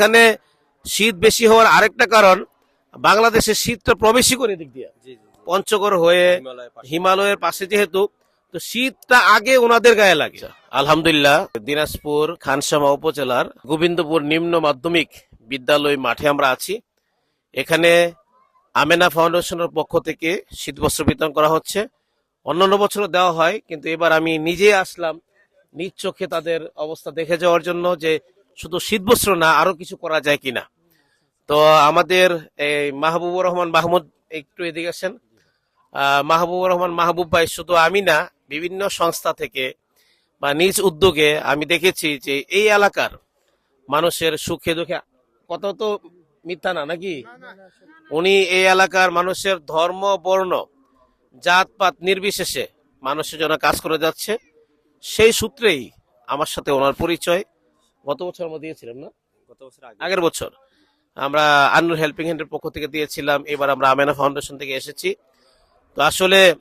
এখানে শীত বেশি হওয়ার আরেকটা কারণ বাংলাদেশের শীতটা প্রবেশই করে দিক দিয়ে। পঞ্চগড় হয়ে হিমালয়ের পাশে। যেহেতু তো শীতটা আগে ওনাদের গায়ে লাগে। আলহামদুলিল্লাহ। দিনাজপুর খানসামা উপজেলার গোবিন্দপুর নিম্ন মাধ্যমিক বিদ্যালয় মাঠে আমরা আছি। এখানে আমেনা ফাউন্ডেশনের পক্ষ থেকে শীতবস্ত্র বিতরণ করা হচ্ছে। অন্যান্য বছরও দেওয়া হয় কিন্তু এবার আমি নিজে আসলাম নিজ চোখে তাদের অবস্থা দেখে যাওয়ার জন্য যে শুধু শীতবস্ত্র না, আরও কিছু করা যায় কিনা। তো আমাদের এই মাহবুবুর রহমান মাহমুদ একটু এদিকে আসেন। মাহবুবুর রহমান মাহবুব ভাই শুধু আমি না, বিভিন্ন সংস্থা থেকে বা নিজ উদ্যোগে আমি দেখেছি যে এই এলাকার মানুষের সুখে দুঃখে কত তো মিথ্যা না, নাকি? উনি এই এলাকার মানুষের ধর্ম, বর্ণ, জাতপাত নির্বিশেষে মানুষের জন্য কাজ করে যাচ্ছে। সেই সূত্রেই আমার সাথে ওনার পরিচয়। গত বছর আমরা দিয়েছিলাম না? গত বছর আগে। আগের বছর। আমরা আন্নুর হেল্পিং হ্যান্ডের পক্ষ থেকে দিয়েছিলাম এবার আমরা আমেনা ফাউন্ডেশন থেকে এসেছি। তো আসলে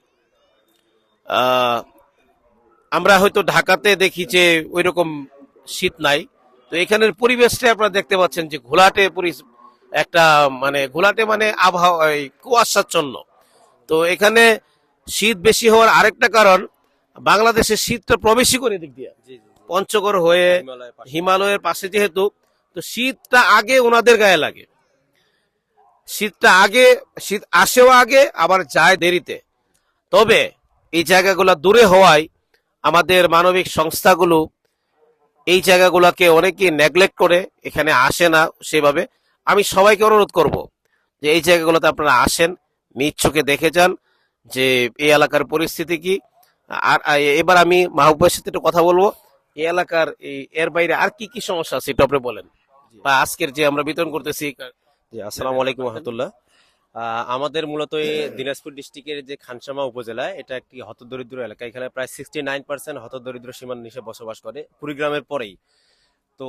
আমরা হয়তো ঢাকাতে দেখি যে ওই রকম শীত নাই। তো এখানের পরিবেশটা আপনারা দেখতে পাচ্ছেন যে ঘোলাটে পরি- একটা মানে ঘোলাটে মানে আবহাওয়া কুয়াশাচ্ছন্ন। তো এখানে শীত বেশি হওয়ার আরেকটা কারণ বাংলাদেশের শীতটা প্রবেশই করে দিক দিয়ে। পঞ্চগড় হয়ে হিমালয়ের পাশে। যেহেতু তো শীতটা আগে ওনাদের গায়ে লাগে। শীতটা আগে শীত আসেও আগে আবার যায় দেরিতে। তবে এই জায়গাগুলো দূরে হওয়ায় আমাদের মানবিক সংস্থাগুলো এই জায়গাগুলোকে অনেকে নেগলেক্ট করে এখানে আসে না সেভাবে। আমি সবাইকে অনুরোধ করব যে এই জায়গাগুলোতে আপনারা আসেন নিজ চোখে দেখে যান যে এই এলাকার পরিস্থিতি কি। আর আর এবার আমি মাহবুবের সাথে একটু কথা বলব। এই এলাকার এই এর বাইরে আর কি কি সমস্যা আছে একটু আপনি বলেন। বা আজকের যে আমরা বিতরণ করতেছি জি আসসালামু আলাইকুম রহমতুল্লাহ। আমাদের মূলত এই দিনাজপুর ডিস্ট্রিক্টের যে খানসামা উপজেলা এটা একটি হতদরিদ্র এলাকা। এখানে প্রায় সিক্সটি নাইন পার্সেন্ট হতদরিদ্র সীমার নিচে বসবাস করে কুড়িগ্রামের পরেই। তো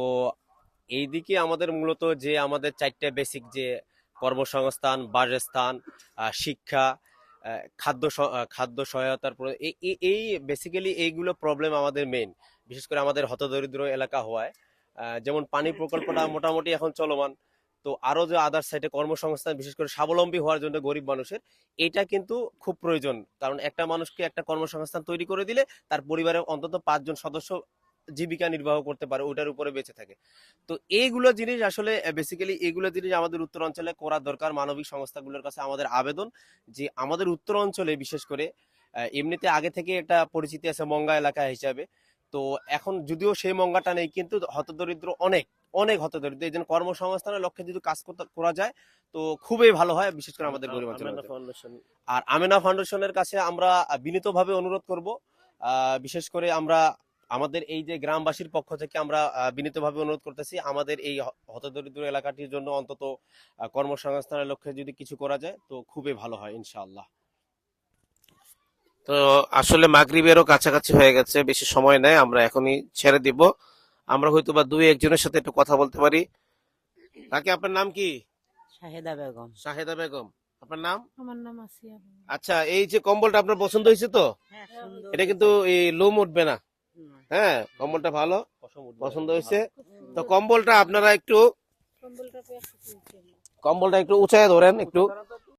এইদিকে আমাদের মূলত যে আমাদের চারটে বেসিক যে কর্মসংস্থান বাসস্থান শিক্ষা খাদ্য খাদ্য সহায়তার প্র- এই- বেসিক্যালি এইগুলো প্রবলেম আমাদের মেইন বিশেষ করে আমাদের হতদরিদ্র এলাকা হওয়ায়। যেমন পানি প্রকল্পটা মোটামুটি এখন চলমান। তো আরও যে আদার সাইডে কর্মসংস্থান বিশেষ করে স্বাবলম্বী হওয়ার জন্য গরিব মানুষের এটা কিন্তু খুব প্রয়োজন। কারণ একটা মানুষকে একটা কর্মসংস্থান তৈরি করে দিলে তার পরিবারের অন্তত পাঁচজন সদস্য জীবিকা নির্বাহ করতে পারে ওটার উপরে বেঁচে থাকে। তো এইগুলো জিনিস আসলে বেসিক্যালি এইগুলো জিনিস আমাদের উত্তর অঞ্চলে করা দরকার মানবিক সংস্থাগুলোর কাছে আমাদের আবেদন যে আমাদের উত্তর অঞ্চলে বিশেষ করে এমনিতে আগে থেকে একটা পরিচিতি আছে মঙ্গা এলাকা হিসাবে। তো এখন যদিও সেই মঙ্গাটা নেই কিন্তু হতদরিদ্র অনেক অনেক হতদরিদ্র। এই জন্য কর্মসংস্থানের লক্ষ্যে যদি কাজ করা যায় তো খুবই ভালো হয় বিশেষ করে আমাদের গরিব। ফাউন্ডেশন। আর আমেনা ফাউন্ডেশনের কাছে আমরা বিনীতভাবে অনুরোধ করব আহ, বিশেষ করে আমরা আমাদের এই যে গ্রামবাসীর পক্ষ থেকে আমরা বিনীতভাবে অনুরোধ করতেছি আমাদের এই হতদরিদ্র এলাকাটির জন্য অন্তত কর্মসংস্থানের লক্ষ্যে যদি কিছু করা যায় তো খুবই ভালো হয় ইনশাআল্লাহ। তো আসলে মাগরিবেরও কাছাকাছি হয়ে গেছে বেশি সময় নেই আমরা এখনই ছেড়ে দিব। আমরা হয়তো বা দুই একজনের সাথে একটু কথা বলতে পারি। কাকে আপনার নাম কি? শাহেদা বেগম। শাহেদা বেগম। আপনার নাম? আমার নাম আসিয়া আচ্ছা এই যে কম্বলটা আপনার পছন্দ হয়েছে তো? হ্যাঁ, এটা কিন্তু এই লোম উঠবে না। হ্যাঁ কম্বলটা ভালো পছন্দ হয়েছে। তো কম্বলটা আপনারা একটু কম্বলটা একটু উঁচাই কম্বলটা একটু উঁচায় ধরেন একটু